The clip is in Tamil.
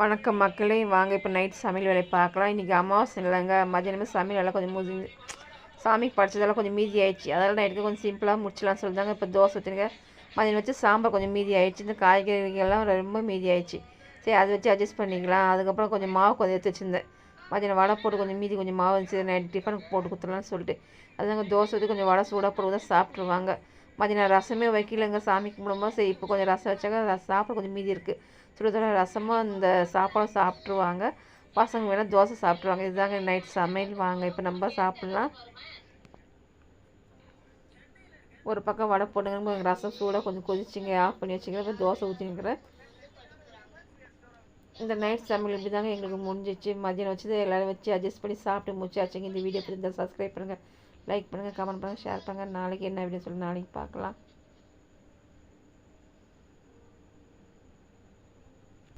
வணக்கம் மக்களே. வாங்க இப்போ நைட் சமையல் வேலையை பார்க்கலாம். இன்றைக்கி அமாவாசை இல்லைங்க. மதியானமே சமையல் எல்லாம் கொஞ்சம் முதி சாமிக்கு படித்ததெல்லாம் கொஞ்சம் மீதி ஆயிடுச்சு. அதெல்லாம் நைட்டுக்கு கொஞ்சம் சிம்பிளாக முடிச்சலாம் சொல்லிதாங்க இப்போ தோசை ஊற்றிருங்க மதியானம் வச்சு சாம்பார் கொஞ்சம் மீதி ஆயிடுச்சு. இந்த காய்கறிகள்லாம் ரொம்ப மீதி ஆயிடுச்சு. சரி அதை வச்சு அட்ஜஸ்ட் பண்ணிக்கலாம். அதுக்கப்புறம் கொஞ்சம் மாவு கொஞ்சம் எடுத்து வச்சுருந்தேன். மதியானம் வடை போட்டு கொஞ்சம் மீதி கொஞ்சம் மாவு இருந்துச்சு. நைட் டிஃபனுக்கு போட்டு கொடுத்துடலாம்னு சொல்லிட்டு. அதுதாங்க தோசை ஊற்றி கொஞ்சம் வடை சூடாக போட்டு தான் சாப்பிட்ருவாங்க மதியானம் ரசமே வைக்கலங்க சாமி கும்பிடும்போது சரி இப்போ கொஞ்சம் ரசம் வச்சாக்க ரசம் சாப்பிட கொஞ்சம் மீதி இருக்குது சுடுதல ரசமும் இந்த சாப்பாடும் சாப்பிட்ருவாங்க பசங்க வேணால் தோசை சாப்பிட்ருவாங்க இதுதாங்க நைட் சமையல். வாங்க இப்போ நம்ம சாப்பிட்லாம். ஒரு பக்கம் வடை போட்டுங்க ரசம் சூடாக கொஞ்சம் கொதிச்சிங்க. ஆஃப் பண்ணி வச்சுக்கிறேன். இப்போ தோசை ஊற்றிங்கிறேன் இந்த நைட் சமையல் இப்படி தாங்க எங்களுக்கு முடிஞ்சிச்சு. மதியானம் வச்சு எல்லோரும் வச்சு அட்ஜஸ்ட் பண்ணி சாப்பிட்டு முடிச்சாச்சுங்க. இந்த வீடியோ பிடிச்சிருந்தா சப்ஸ்கிரைப் பண்ணுங்கள் லைக் பண்ணுங்கள் கமெண்ட் பண்ணுங்கள் ஷேர் பண்ணுங்கள் நாளைக்கு என்ன வீடியோ சொல்லி நாளைக்கு பார்க்கலாம்.